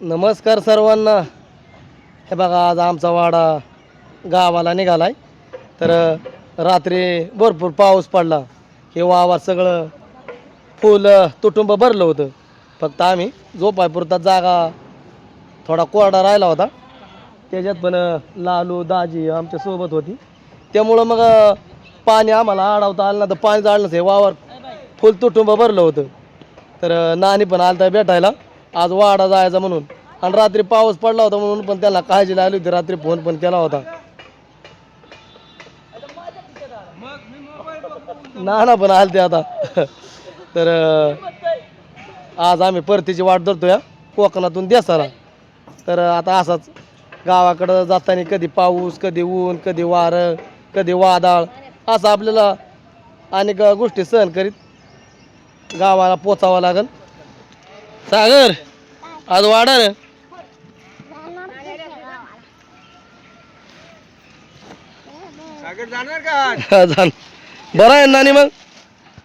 नमस्कार सर्वांना. हे बघा आज आमचा वाडा गावाला निघालाय. तर रात्री भरपूर पाऊस पडला. हे वावर सगळं फुलं तुटुंब भरलं होतं. फक्त आम्ही झोपायपुरता जागा थोडा कोरडा राहिला होता. त्याच्यात पण लालू दाजी आमच्यासोबत होती. त्यामुळं मग पाणी आम्हाला अडवता आलं ना तर पाणी जाळलंच हे वावर फुल तुटुंब भरलं होतं. तर नानी पण आलता भेटायला. आज वाडा जायचा म्हणून. आणि रात्री पाऊस पडला होता म्हणून पण त्याला काळजी लागली होती. रात्री फोन पण केला होता. ना ना पण आलते आता. तर आज आम्ही परतीची वाट धरतोय या कोकणातून देसाला. तर आता असाच गावाकडं जाताना कधी पाऊस कधी ऊन कधी वारं कधी वादळ असं आपल्याला अनेक गोष्टी सहन करीत गावाला पोचावं लागेल सागर आज वाडा रे सागर जाणार का बरं आहे नानी मग.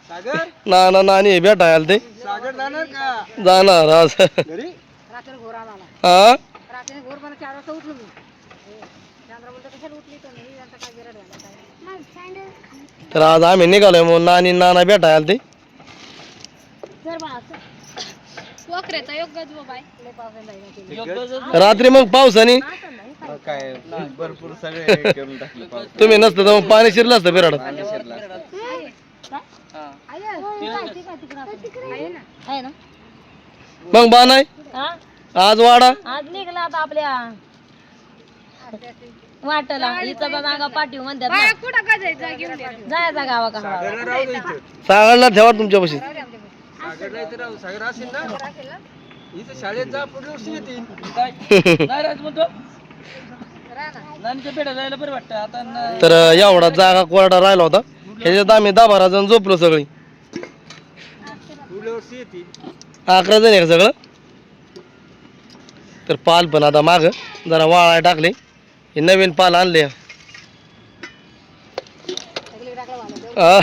सागर? नाना नानी भेटाय आलं ते सागर जाणार का? जाणार आज. हा? तर आज आम्ही निघालोय म्हणून नानी नाना भेटाय आलं ते योग्य रात्री मग पावसाने? काय भरपूर सगळे करून टाकले पाऊस. तुम्ही नसतं तर मग पाणी शिरलं असतं बिराड पाणी शिरलं असतं. आहे ना आहे ना मग बा नाही? हा आज वाडा? आज निघला आता आपल्या वाटला. पाठीव म्हणतात ना. जायचा गावा का सागरला ठेवा तुमच्यापाशी. सागरला इथं राहू. सागर असेल ना? इथं शाळेत जा पुढल्या वर्षी येतील तर एवढा जागा कोरडा राहिला होता. ह्याच्यात आम्ही दहा बारा जण झोपलो सगळी. पुढल्या वर्षी येतील अकरा जण आहे का सगळं. तर पाल पण आता माग. जरा वाळाय टाकले. हे नवीन पाल आणले. हा.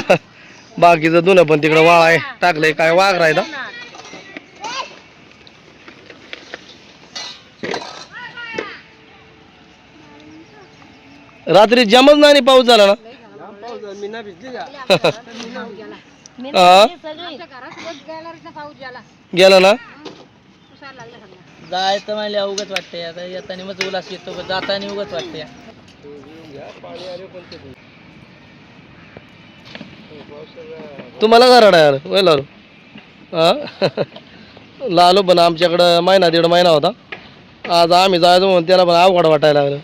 बाकीचं जुनं पण तिकडं वाळाय टाकलंय काय वाघ राहिला. रात्री जमच नाही पाऊस झाला ना. हा, पाऊस झाला. मी नाही भिजली का हा. पाऊस झाला गेला ना? जायचं म्हणल्या उगच वाटते आता येताना मग उलास येतो जाताना उगच वाटते तुम्हाला का रडा यार वय लालू? हा? लालू पण आमच्याकडं महिना दीड महिना होता. आज आम्ही जायचो म्हणून त्याला पण अवघड वाटायला लागलं.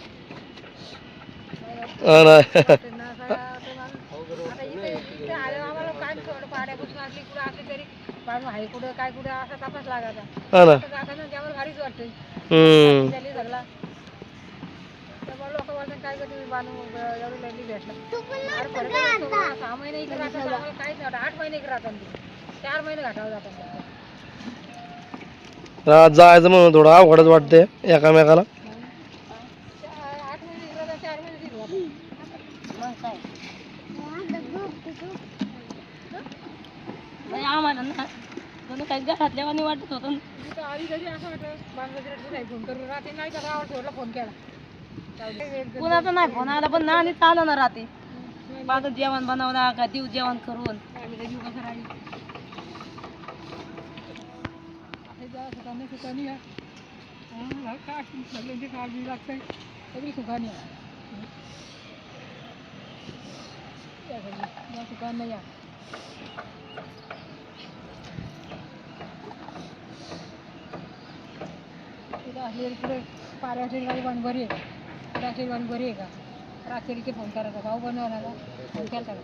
हा ना? हा हम्म. फरक आहे तो. सहा महिने इकडे राहतात आम्हाला काहीच नाही वाटत. आठ महिने इकडे राहतात ते. चार महिने घाटावर जातात आज जायचं म्हणून थोडं अवघडच वाटते एकामेकाला चार- आठ महिने इकडे राहतात, चार महिने राहतात. मग काय आम्हाला ना कोणी काही घरातल्या वाटत होतं ना. आधी कधी असं वाटलं फोन करून राहते नाही का गावात फोन केला जाऊ दे. कुणाचा नाही फोन आला पण नानी चालू ना राहते माझं जेवण बनवला का देऊ जेवण करून? आम्ही कधी उभं करायला? हे जरा या. सगळ्यांची काळजी लागते. सगळी सुखानी या. या सगळी. या. या पाऱ्याची गाडी पण बरी आहे. पाऱ्याची रात्री बरी आहे का? रात्रीचे फोन करायचा? भाऊ बनवायला फोन केला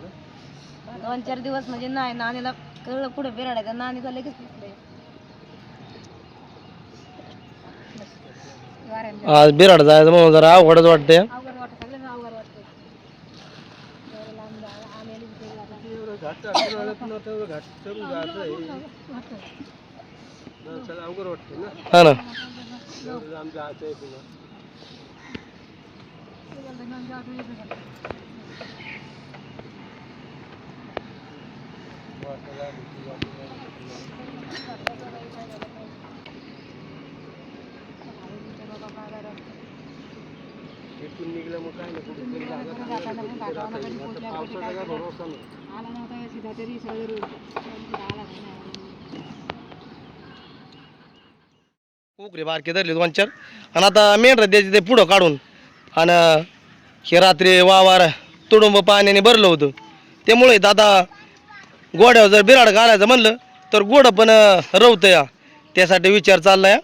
का दोन चार दिवस म्हणजे नाही नानीला कळलं पुढे बिराडायचं. नानीचा लगेच पुढे वाऱ्याने आज बिराड जायचं म्हणून जरा अवघडच वाटते अवघड वाटतं सगळ्यांना अवघड वाटतं एवढं लांब जा- आलेली तिथे आता. एवढं घाट टाकून इथून निघलं मग काय नाही भरोसा बारके धरले दोन चार. आणि आता मेंढरा द्यायचे ते पुढं काढून. आणि हे रात्री वावर तुडुंब पाण्याने भरलं होतं. त्यामुळे आता गोड्यावर जर बिराड घालायचं म्हणलं तर गोडं पण रवतं या त्यासाठी विचार चालला या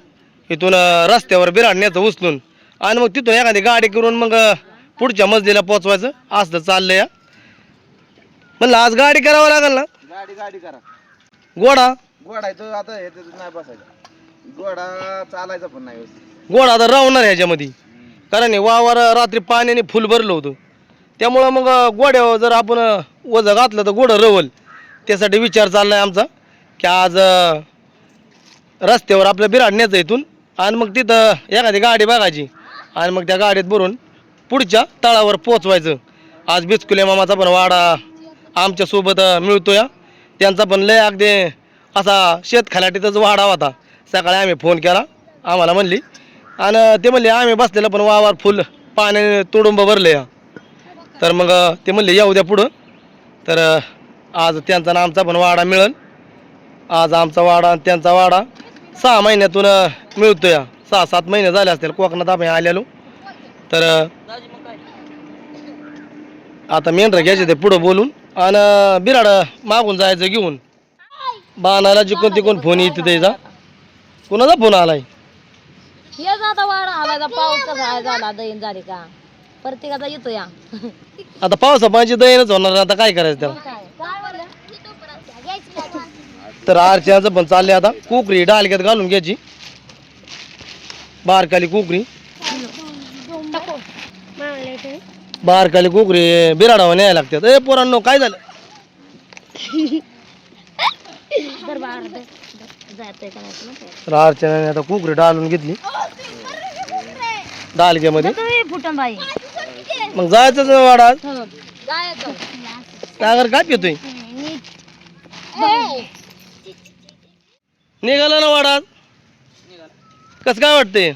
इथून रस्त्यावर बिराड न्यायचं उचलून. आणि मग तिथून एखादी गाडी करून मग पुढच्या मजलीला पोचवायचं. असं चाललं या म्हणलं आज गाडी करावं लागेल ना? गाडी गाडी करा. गोडा? गोडा आहे तो आता नाही बसायचा. गोडा चालायचा पण नाही व्यवस्थित. गोडा आता राहणार ह्याच्यामध्ये. कारण हे वावर रात्री पाण्याने फुल भरलं होतं. त्यामुळं मग गोड्यावर जर आपण वजं घातलं तर गोडं रवल. त्यासाठी विचार चालला आहे आमचा की आज रस्त्यावर आपलं बिराडण्याचं इथून. आणि मग तिथं एखादी गाडी बघायची. आणि मग त्या गाडीत भरून पुढच्या तळावर पोचवायचं आज बिस्कुले मामाचा पण वाडा आमच्यासोबत मिळतो या त्यांचा पण लय अगदी असा शेतखलाटीतच वाडा होता. सकाळी आम्ही फोन केला. आम्हाला म्हणली आणि ते म्हणले आम्ही बसलेलं पण वावर फुल पाण्याने तुडुंब भरले तर मग ते म्हणले येऊ द्या पुढं. तर आज त्यांचा ना आमचा पण वाडा मिळेल. आज आमचा वाडा आणि त्यांचा वाडा सहा महिन्यातून मिळतो या सहा सात महिने झाले असतील कोकणात आपण आलेलो. तर आता मेंढ घ्यायचे ते पुढं बोलून. आणि बिराड मागून जायचं घेऊन. बाणाला जिकून तिकून फोन येते त्याचा कुणाचा फोन आलाय? हेच आता वाडा आला पाऊस कसा आहे झाला दैन झाली का? प्रत्येकाचा येतो या. आता पावसा पाण्याची दयनच होणार आता काय करायचं त्याला? तर आरच्याचं पण चालले आता. कुकरी डालक्यात घालून घ्यायची. बारकाली कुकरी. बारकाली कुकरी बिराडावर न्यायला लागतात. ए पोरांनो काय झालं? तर अर्चनाने आता कुकरी डालून घेतली. डालक्यामध्ये फुटन बाई मग जायचंच वाडा जायचं सागर काय पितोय निघाला ना वाडा कस काय वाटतंय?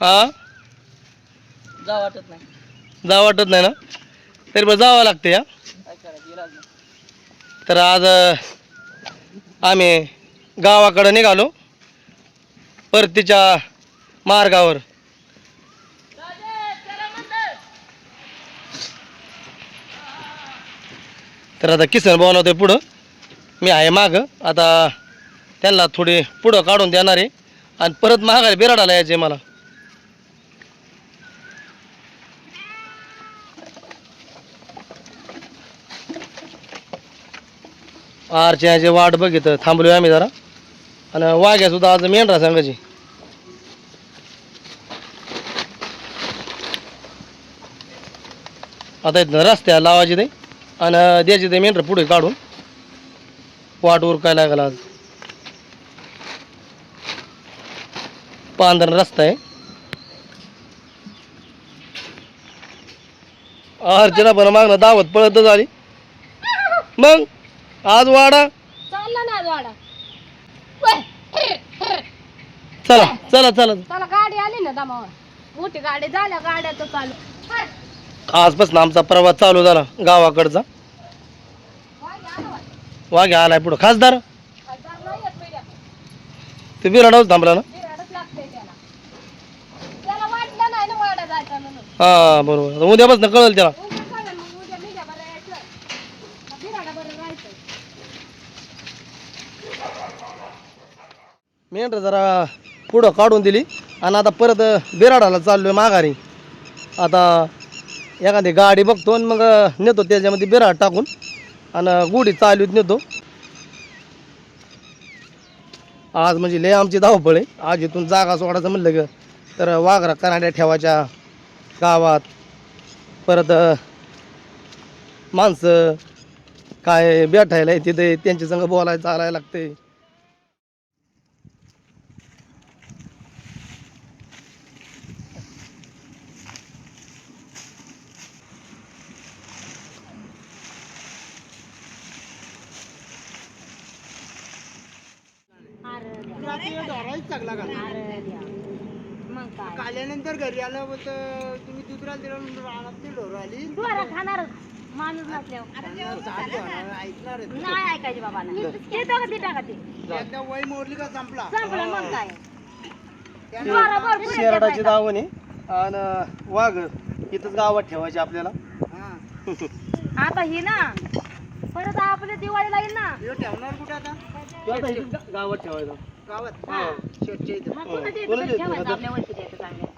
हा? जा वाटत नाही. जा वाटत नाही ना? तरी पण जावं लागते या तर आज आम्ही गावाकडं निघालो. परतीच्या मार्गावर. तर आता किसन बोलावतोय पुढं. मी आहे मागं. आता त्यांना थोडे पुढं काढून देणार आहे. आणि परत मागायला बिराडाला यायचे मला. आरच्या वाट बघित थांबलोय आम्ही जरा. आणि वाघ्या सुद्धा आज मेंढरा सांगायची. आता इथनं रस्त्याला लावायची ते आणि द्यायची ते मेंढर पुढे काढून. वाट काय लागला आज? पांढरा रस्ता आहे. अर्चना पण मागणं दावत पळतच आली. मग आज वाडा? चालला ना आज वाडा. चला चला चला. चला गाडी आली ना दमावर. मोठी गाडी झाल्या गाड्याचं चालू. आजपासून आमचा प्रवास चालू झाला. गावाकडचा वाघ्या आलाय पुढं. खासदार? ते बिराडावर थांबला ना? हा बरोबर. उद्यापासून कळेल त्याला उद्या चालेल मग उद्या निघा बरं यायचं बिराडा बरं राहायचं मेंढर जरा पुढं काढून दिली. आणि आता परत बिराडाला आहे माघारी. आता एखादी गाडी बघतो आणि मग नेतो त्याच्यामध्ये बिराड टाकून. आणि गुढी चालूत नेतो. आज म्हणजे लय आमची धावपळ आहे. आज इथून जागा सोडायचं म्हणलं ग. तर वाघरा कराड्या ठेवायच्या गावात. परत माणसं काय बेठायला तिथे त्यांच्या संग बोलायला चालायला लागते आल्यानंतर घरी आलं होतं तुम्ही दुसऱ्या दिलं रानात ढोर आली डोरा खाणार माणूस नसल्यावर. ऐकणार नाही ऐकायचे बाबा ते टाका ते टाका ते? एकदा वय मोडली का संपला? संपलं मग काय? डोरा भरपूर आहेत शेरडाची त्याचा. दावणी आणि वाघ इथंच गावात ठेवायचे आपल्याला. आता ही ना परत आपल्या दिवाळीला येईल ना. ठेवणार कुठे आता? तो आता इथंच गा- गावात ठेवायचा. गावात? हा. शेटच्या इथं. मग कुणाच्या इथं कोणाच्या इथं? ठेवायचं आपल्या वरती द्यायचं चांगलं? तसं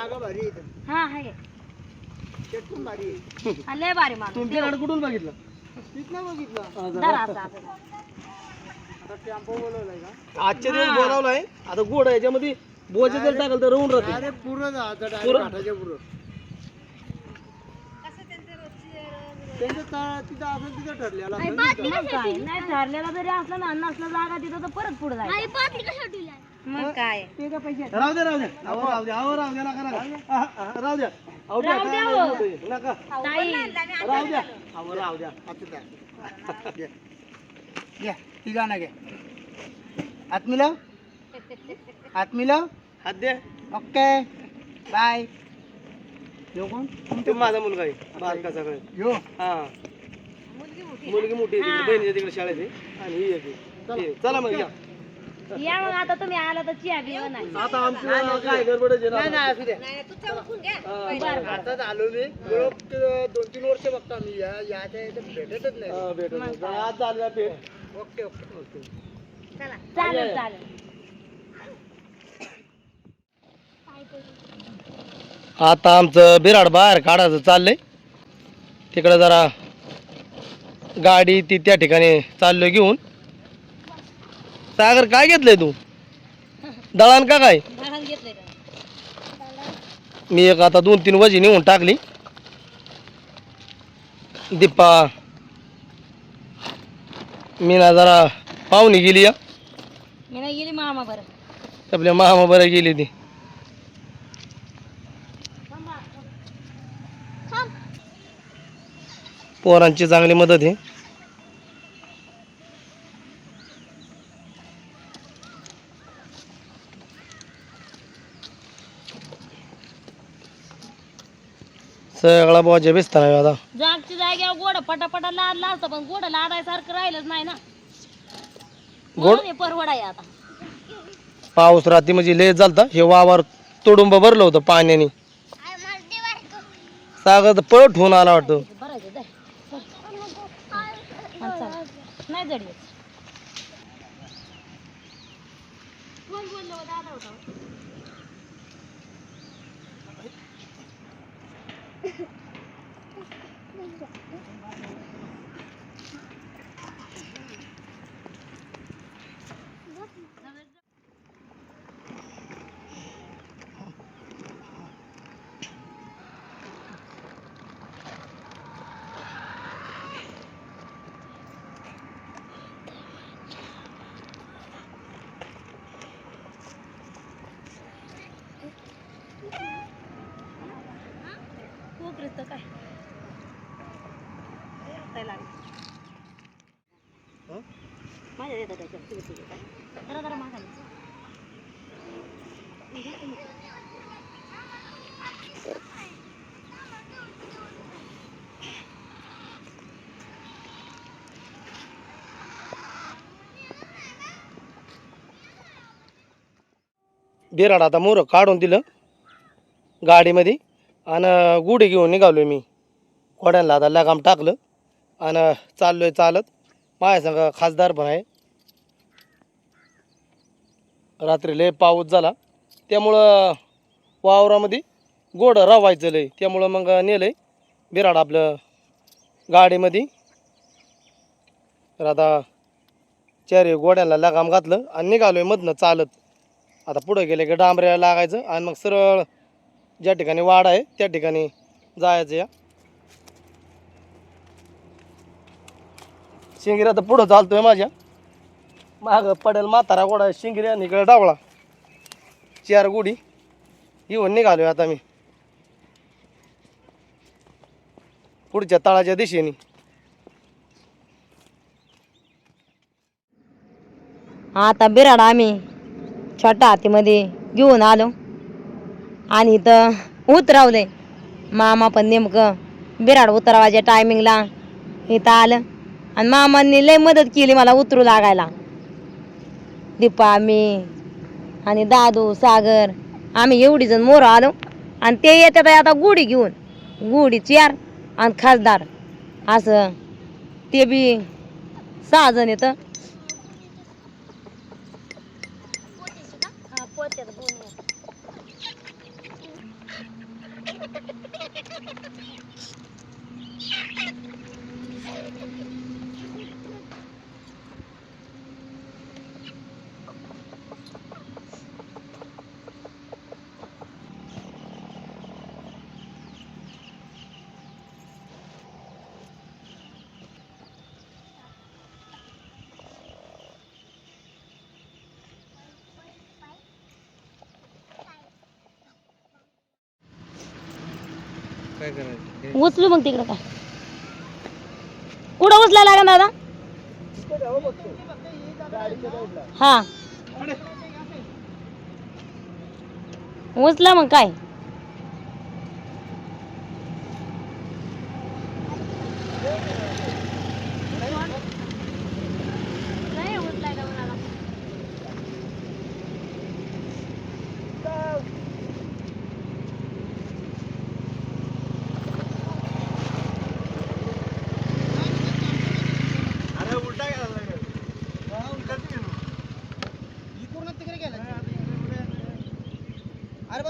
जागा भारी आहे इथं. हा आहे. शेट पण भारी आहे. हा, लय भारी माणूस. तुम्ही बिराड कुठून बघितलं? तिथनं बघितलं. धरा. आता आपल्याला. आता टेम्पो बोलवलाय का? आजच्या दिवस बोलावलाय. आता गोड आहे याच्यामध्ये बोजे जर टाकलं तर राहून राहते. अरे पुरं जायचं पुरं? डायरेक्ट घाटाच्या पुरं. त्यांचं ता- तिथं ठरलेलं असं मग काय नाही ठरलेला जरी असला ना नसला जागा तिथं तर परत पुढे जायचं. मग काय? राहू द्या राहू द्या अहो राहू द्या अहो राहू द्या नका नका. आहा, आहा, राहू द्या. अहो द्या, काय नाही होतंय. नका. ताई. राहू द्या. अहो राहू द्या. आता द्या. घ्या. घ्या तिघांना घ्या हात मिळव हात मिळव हात द्या ओके. बाय. येऊ कोण? तो माझा मुलगा आहे बारका सगळं येऊ हा. मुलगी मोठी आहे तिकडे बहिणीच्या तिकडे शाळेत आहे. आणि ही एक आहे. ते, चला मग या. या मग आता तुम्ही आला तर चिया बिया नाही. आता आमची काय गडबडच आहे नाही ना? नाही असू द्या. आता आलो मी दोन तीन वर्ष बघतो आम्ही. या याच्या इथं भेटतच नाही. हा, भेटू मग. आज भेट. Okay okay. चालेल चालेल. आता आमचं बिराड बाहेर काढायचं चाललंय. तिकडं जरा गाडी ती त्या ठिकाणी चाललो घेऊन. सागर काय घेतलंय तू? दळण का काय? मी एक आता दोन तीन वजी नेऊन टाकली. दीपा मी ना जरा पाहुणी गेली या. मी नाही गेली मामा बरं. आपल्या मामा बरं गेली ती. पोरांची चांगली मदत आहे. सगळा बोजा बेसता नाही आता. जागच्या जाग्यावर गोड पटापटा लादला असतं पण गोड लादायसारखं राहिलंच नाही ना. गोड? हे परवडाय आता? पाऊस रात्री म्हणजे लय झालता हे वावर तुडुंब भरलं होतं पाण्याने. सागर तर पळत होऊन आला वाटतं बरायचं दे हा, चला. नाही जड येत. कोकरीत तर काय काय लागलं? येतं त्याच्यात तुझे जरा जरा मागायला बिराड आता मोर काढून दिलं गाडीमध्ये आणि गुढी घेऊन निघालो मी. घोड्यांना आता लगाम टाकलं आणि चाललोय चालत. माझ्या संग खासदार पण आहे. रात्री लय पाऊस झाला. त्यामुळं वावरामध्ये गोड रवायचं लय. त्यामुळं मग नेलं आहे बिराड आपलं गाडीमध्ये. तर आता चारी गोड्याला लगाम घातलं आणि निघालोय मधनं चालत. आता पुढं गेले की डांबऱ्याला लागायचं आणि मग सरळ ज्या ठिकाणी वाड आहे त्या ठिकाणी जायचं या. शिंगिऱ्या तर पुढं चालतोय माझ्या. माग पडेल म्हातारा गोडा आणि इकडं डावळा. चार गुढी येऊन निघालोय आता मी. पुढच्या तळाच्या दिशेने. आता बिराड आम्ही छोटा हातीमध्ये घेऊन आलो. आणि इथं उतरवले मामा पण नेमकं बिराड उतरवायच्या टायमिंगला इथं आलं. आणि मामांनी लय मदत केली मला उतरू लागायला. दीपा मी आणि दादू सागर आम्ही एवढी जण मोरं आलो. आणि ते येतात आता गुढी घेऊन. गुढी चार आणि खासदार. असं ते बी सहा जण येतं. काय करायचं? उचलू मग तिकडं काय? कुठं उचलायला लागेल दादा? हा. उचला मग काय अरे पण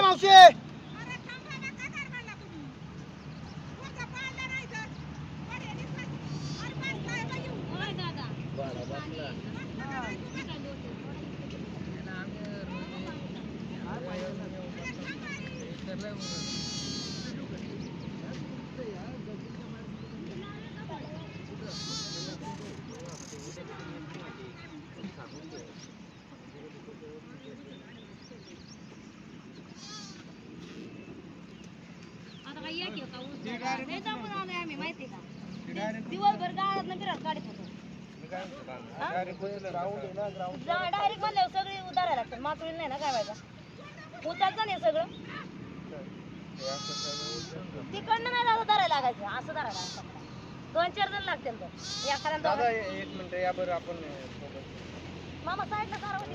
मावशी! दिवसभर गावात फिरत काढत होतो डायरेक्ट म्हणल्यावर सगळी उतारायला लागतात मातुळी नाही ना काय व्हायचा उचालचं नाही सगळं तिकडनं नाही दादा धरायला लागायचं असं धरायला लागायचं दोन चार जण लागतील तर एखाद्या दादा एक मिनिट या बरं आपण मामा साईडला सारा होती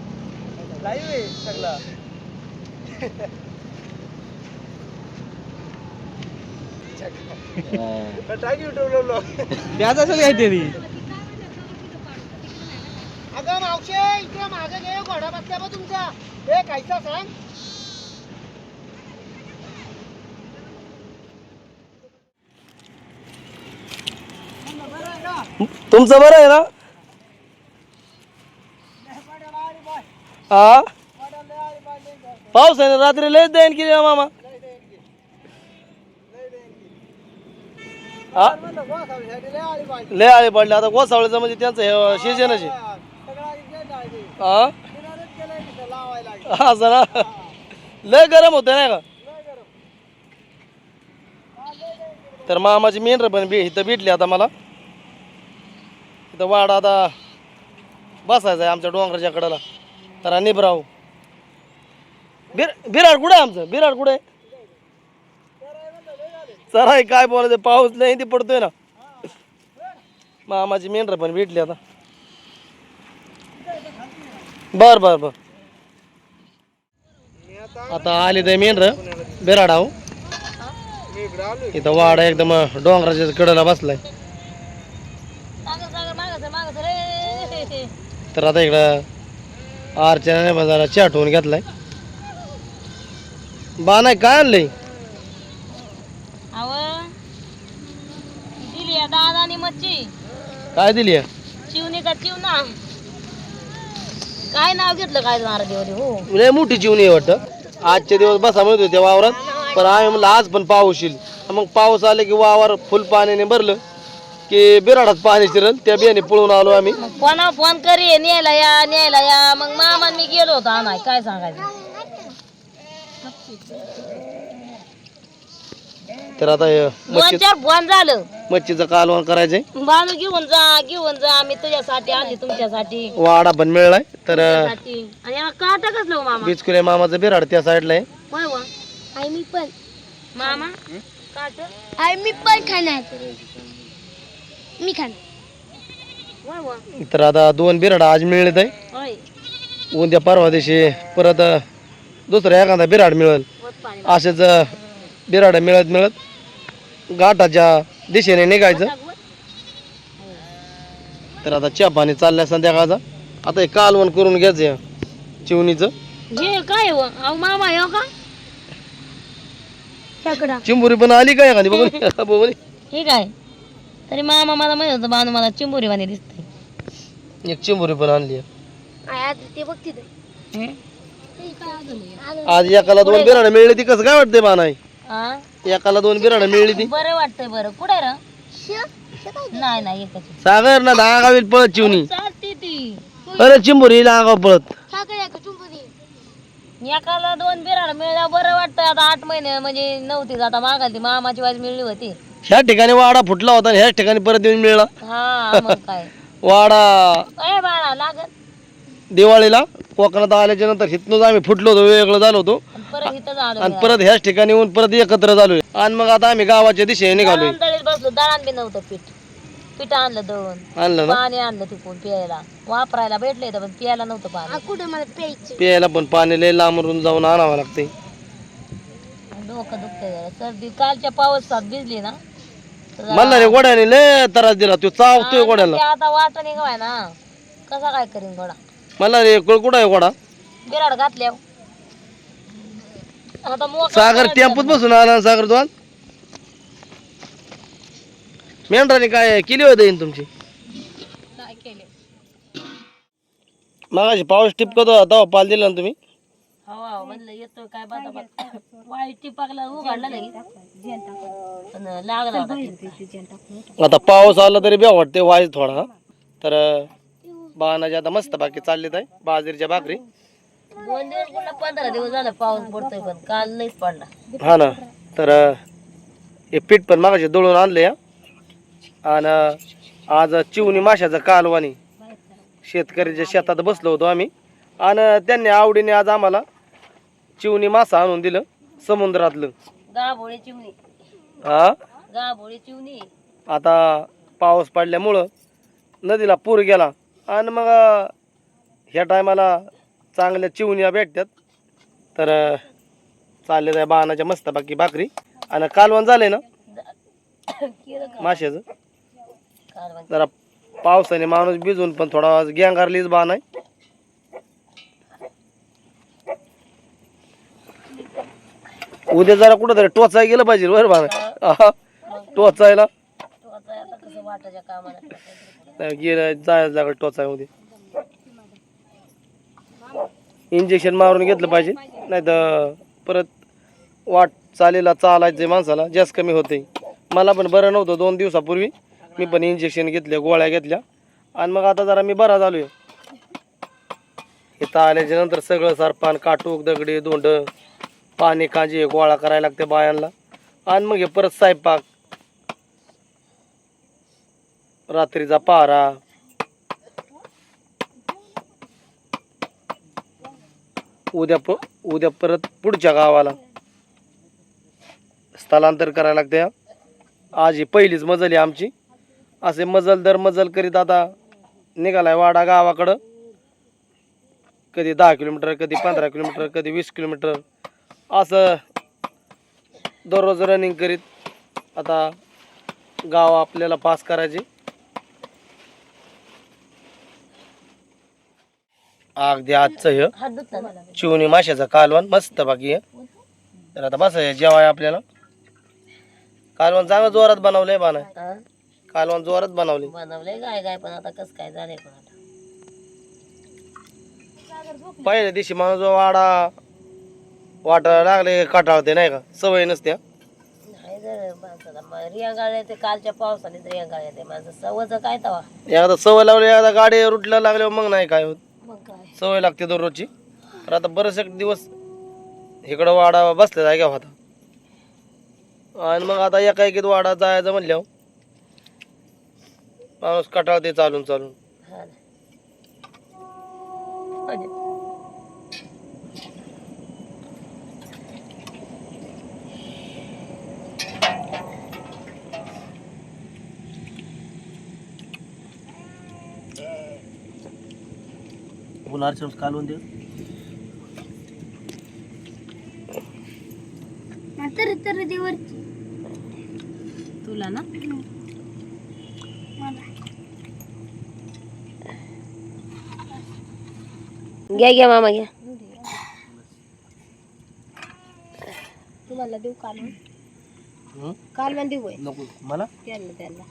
लाईव्ह आहे सगळा. टाक युट्यूबला ब्लॉग त्याच असेल काहीतरी अगं मावशे इकडे मागे घे घोडा बसल्या बा तुमचा. हे कायचा सांग. तुमचं बरं आहे ना? हा? पाऊस आहे ना रात्री लयच देईन की मामा. हा? लय आळे पडले. आता गोसावळ्याचं म्हणजे त्यांचं हे सीजन आहे हा? असं ना लय गरम होते नाही का? तर मामाची मेंढर पण बी इथं भेटली आता मला. इथं वाडा आता बसायचं आहे आमच्या डोंगराच्या कडेला. तर निभराव बिर बिराड कुठं आहे आमचं? बिराड कुठं? आहे चला काय बोलायचं? पाऊस नाही ते पडतोय ना. मामाची मेंढर पण भेटली आता. बर बर बर. आता आली ते मेंढर. बिराड आहो. इथं वाडा एकदम डोंगराच्या कडेला बसलाय. तर आता इकडं अर्चनाने बाजारा चाटवून घेतलाय. बाणाय काय आणलंय? अव दिली दादानी मच्छी. काय दिली चिवणी का चिवना? काय नाव घेतलं काय जाणार देवरी हो? लय मोठी जीवनी आहे वाटतं. आजचे दिवस बसा म्हणत होते वावरात. पण आम्ही म्हणलं आज पण पाऊस येईल. मग पाऊस आले की वावर फुल पाण्याने भरलं. की बिराडात पाणी शिरल त्या बियाणे पळून आलो आम्ही. मग कोणा फोन करी न्यायला या न्यायला या. मग मामा मी गेलो होतो आणाय काय सांगायचं? तर आता हे दोन मच्छी चार फोन झालं. मच्छीचं कालवण करायचंय. बांधू घेऊन जा घेऊन जा. आम्ही तुझ्यासाठी आली तुमच्यासाठी. वाडा पण मिळलाय. तर तुझ्यासाठी. आणि याला काटा कसलं हो मामा? बिचकुले मामाचं बिराड त्या साईडला आहे. होय व. आई मी पण. मामा? काट? आई मी पण खाणार. मी खाणार. तर आता दोन बिराड आज मिळत आहे उद्या परवा दिवशी परत दुसरा एखादा बिराड मिळेल. असेच बिराड मिळत मिळत घाटाच्या दिशेने निघायचं. तर आता चहा पाणी चाललंय संध्याकाळचा. आता हे कालवण करून घ्यायचं या चिवणीचं. हे काय हो? मामा का? चिंबुरी पण आली काय एखादी? बघून बघून. हे काय? तरी मामा मला म्हणत होतं बांधू मला चिंबोरी वाणी दिसते. एक चिंबुरी पण आणली ते बघ तिथे. आज एकाला दोन बिराड मिळली ती कसं काय वाटतंय बानाई एकाला दोन बिराड मिळली ती. बरं वाटतंय बरं. कुठे र? नाही नाही एकच आहे. सागर ना दहा गावीत पळत चिवणी चालते ती. अरे चिंबुरी लागाव पळत. एकाला दोन बिराड मिळल्या बरं वाटतंय. आता आठ महिने म्हणजे नव्हती आता मागाल ती मामाची वाज मिळली होती. ह्या ठिकाणी वाडा फुटला होता आणि ह्याच ठिकाणी परत येऊन मिळला. हा मग काय. वाडा. ए बाळा लागत दिवाळीला कोकणात आल्याच्यानंतर हिथनंच आम्ही फुटलो होतो वेगळं झालो होतो. आणि परत इथं झालो आणि परत ह्याच ठिकाणी येऊन परत एकत्र झालोय. आणि मग आता आम्ही गावाच्या दिशेने निघालोय. दळीत बसलो दळण बी नव्हतं पीठ. पीठ आणलं दळून. आणलं ना? पाणी आणलं तिकून प्यायला. वापरायला भेटले पण प्यायला नव्हतं पाणी. कुठे मला प्यायचं? प्यायला पण पाणी लय लांबरून जाऊन आणावं लागते डोकं दुखतंय जरा. सर्दी कालच्या पावसात भिजली ना मला रे गोड्याने लय त्रास दिला तो चावतोय गोड्याला ते आता वाट निघवाय ना. कसा काय करीन गोडा मला रे कुठं आहे गोडा बिराड घातल्या. आता सागर टेम्पूत बसून आला ना सागर तो मेंढराने काय केली होती येईन तुमची? काय केले. मागाशी पाऊस टिपकत होता तेव्हा पाल दिला ना तुम्ही? हवा हवा म्हणलं येतोय काय बाता वाईट टिपाकला उघडला नाही लागला. आता पाऊस आला तरी बी वाटते वाईज थोडा. तर बाणाची आता मस्त बाकी चाललीत आहे बाजरीच्या भाकरी. दोन दिवस पुन्हा पंधरा दिवस झालं पाऊस पडतोय पण काल नाहीच पडला. हा ना तर हे पीठ पण मागाशी दळून आणले आणि आज चिवणी माशाचं कालवानी शेतकऱ्याच्या शेतात बसलो होतो आम्ही. आणि त्यांनी आवडीने आज आम्हाला चिवणी मासा आणून दिलं समुद्रातलं. गाभोळी हा गाभोळी आता पाऊस पडल्यामुळं नदीला पूर गेला आणि मग ह्या टायमाला चांगल्या चिवण्या भेटतात तर चालले आहे बाणाच्या मस्त बाकी भाकरी. आणि कालवण झालंय ना? माशाचं? जरा पावसाने माणूस भिजून पण थोडा गँगारलीच बाण आहे. उद्या जरा कुठं तरी टोचाय गेलं पाहिजे बरं बा टोचायला. तो कसं वाटायच्या कामाला गेलं जायला लागलं टोचाय उद्या. इंजेक्शन मारून घेतलं पाहिजे. नाही तर परत वाट चालेला चालायचं माणसाला जास्त कमी होते मला पण बरं नव्हतं दोन दिवसापूर्वी. मी पण इंजेक्शन घेतले गोळ्या घेतल्या. आणि मग आता जरा मी बरा झालो आहे इथं आल्याच्यानंतर सगळं सारपान काटूक दगडी दोंड पाणी कांजी गोळा करायला लागते बायांना. आणि मग हे परत स्वयंपाक. रात्रीचा पारा. उद्या प उद्या परत पुढच्या गावाला. स्थलांतर करायला लागते. आज ही पहिलीच मजल आहे आमची. असे मजल दर मजल करीत आता निघालाय वाडा गावाकडं. कधी दहा किलोमीटर कधी पंधरा किलोमीटर कधी वीस किलोमीटर. असं दररोज रनिंग करीत आता गाव आपल्याला पास करायचे. अगदी आजचं हे. चिवणी माशाचा कालवण मस्त बाकी आहे तर आता बस जेवाय आपल्याला. कालवण चांगलं जोरात बनवलंय बाना कालवण जोरात बनवले. बनवलंय काय काय पण आता कसं काय झालंय पण आता. पहिल्या दिवशी माणूस जो वाडा वाटायला लागले काटाळते नाही का? सवय नसत्या नाही जर माणसाला रियांगाळ ते कालच्या पावसाने रियांगाळ येते माझं काय तवा. एकदा सवय लागली एकदा गाडी रुटला लागल्यावर मग नाही काय होत. मग काय? सवय लागते दररोजची. तर आता बरेच एक दिवस इकडं वाडा बसल्या जाग्या होता आणि मग आता एका एकीत वाडा जायचं म्हणल्यावर माणूस कटाळते चालून चालून. हा ना. म्हणजे उन्हाळ्याच्या कालवून दे तुला ना? घ्या घ्या मामा घ्या. तुम्हाला देऊ हं? कालवण देऊ होय. नको. मला? त्यांना त्यांना